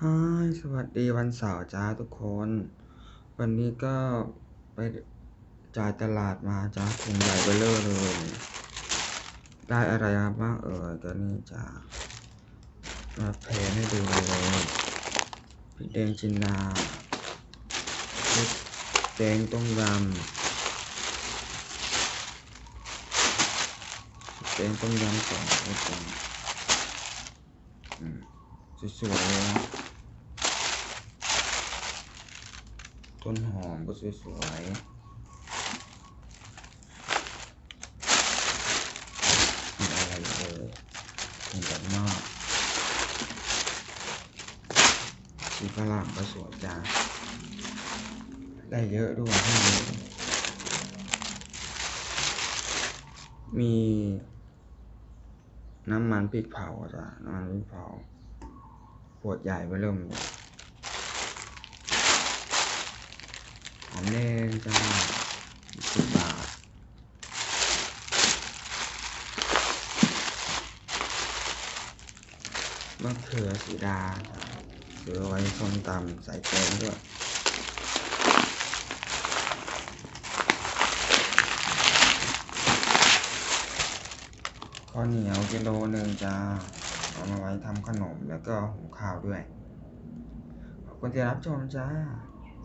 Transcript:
ฮายสวัสดีวันเสาร์จ้าทุกคน วันนี้ก็ไปจ่ายตลาดมาจ้าถุงใหญ่เบลเลอร์เลย ได้อะไรมาบ้างเอ่ยก็นี่จ้ามาแผนให้ดูเลยพริกแดงจินดาพริกแดงต้มยำพริกแดงต้มยำสองรสจ้าอืมสวยๆเลยนะ ต้นหอมก็สวยๆมีอะไรเลยมีแบบนอกชีฝรั่งก็สวยจ้าได้เยอะด้วยให้เยอะมีน้ำมันพริกเผาจ้ะน้ำมันพริกเผาขวดใหญ่ไปเริ่มเลย ห อมแดงจ้าสิบบาทมะเขือสีดาซื้อไว้ส้มตำใส่แกงด้วยข้าวเหนียวกิโลหนึ่งจ้าเอามาไว้ทำขนมแล้วก็หุงข้าวด้วย ขอบคุณที่รับชมจ้า